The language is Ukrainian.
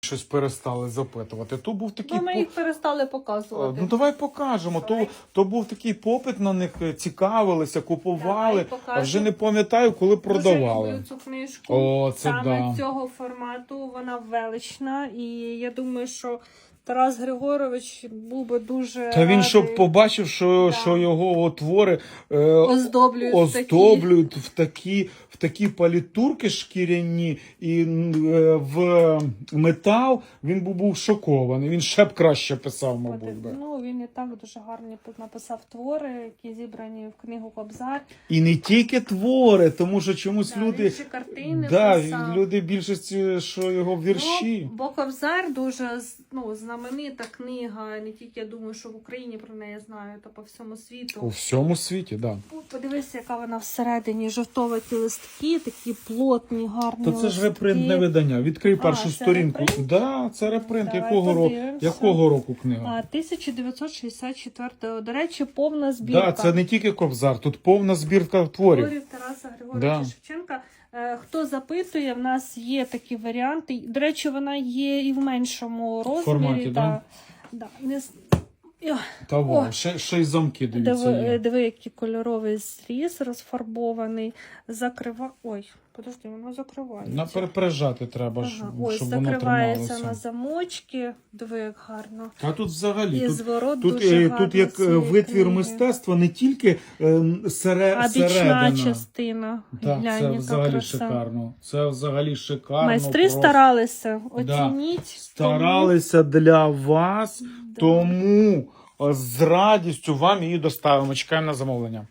щось перестали запитувати. То був такий Ну, ми їх перестали Е, показувати. Ну давай покажемо. То, то був такий попит на них, е, цікавилися, купували, Давай а вже не пам'ятаю, коли Дуже продавали. люблю цю книжку. О, це Саме да. цього формату вона велична, і я думаю, що Тарас Григорович був би дуже Та він радий. щоб побачив, що, Да. що його твори е, Оздоблюють оздоблюють в такі, в такі палітурки шкіряні і е, в метал, він був, був шокований. Він ще б краще писав, мабуть. би. Ну, він і так дуже гарно написав твори, які зібрані в книгу Кобзар. І не тільки твори, тому що чомусь Да, люди. він картини Да, писав. люди більшості, що його вірші. Ну, бо Кобзар дуже ну, знаменита книга. Не тільки я думаю, що в Україні про неї знають, а по всьому світу. У всьому світі, так. Да. Подивися, яка вона всередині. Жовтоваті листки, такі плотні, гарні. То це ж листки. репринтне видання. Відкрий А, першу це сторінку. репринт? Да, це репринт. Давай Якого року? Якого року книга? А, 1964 До речі, повна збірка. Да, це не тільки кобзар, тут повна збірка творів. творів Тараса Григоровича Да. Шевченка. Е, Хто запитує, в нас є такі варіанти. До речі, вона є і в меншому розмірі. Форматі, да? Да, не... Та во, О. ще, ще й замки дивіться. Диви, е, Є. диви, який кольоровий зріз розфарбований. Закрива... Ой, подожди, воно закривається. На пере- треба, Ага, Ось щоб воно закривається на замочки. Диви, як гарно. А тут взагалі. І Тут, зворот тут, дуже е, гарно тут як е, цієї витвір книги. мистецтва не тільки е, сере, А бічна середина. частина. Так, Глянь, це яка взагалі краса. шикарно. Це взагалі шикарно. Майстри просто. старалися. Да. Оцініть. Старалися для вас. Тому е, з радістю вам її доставимо. Чекаємо на замовлення.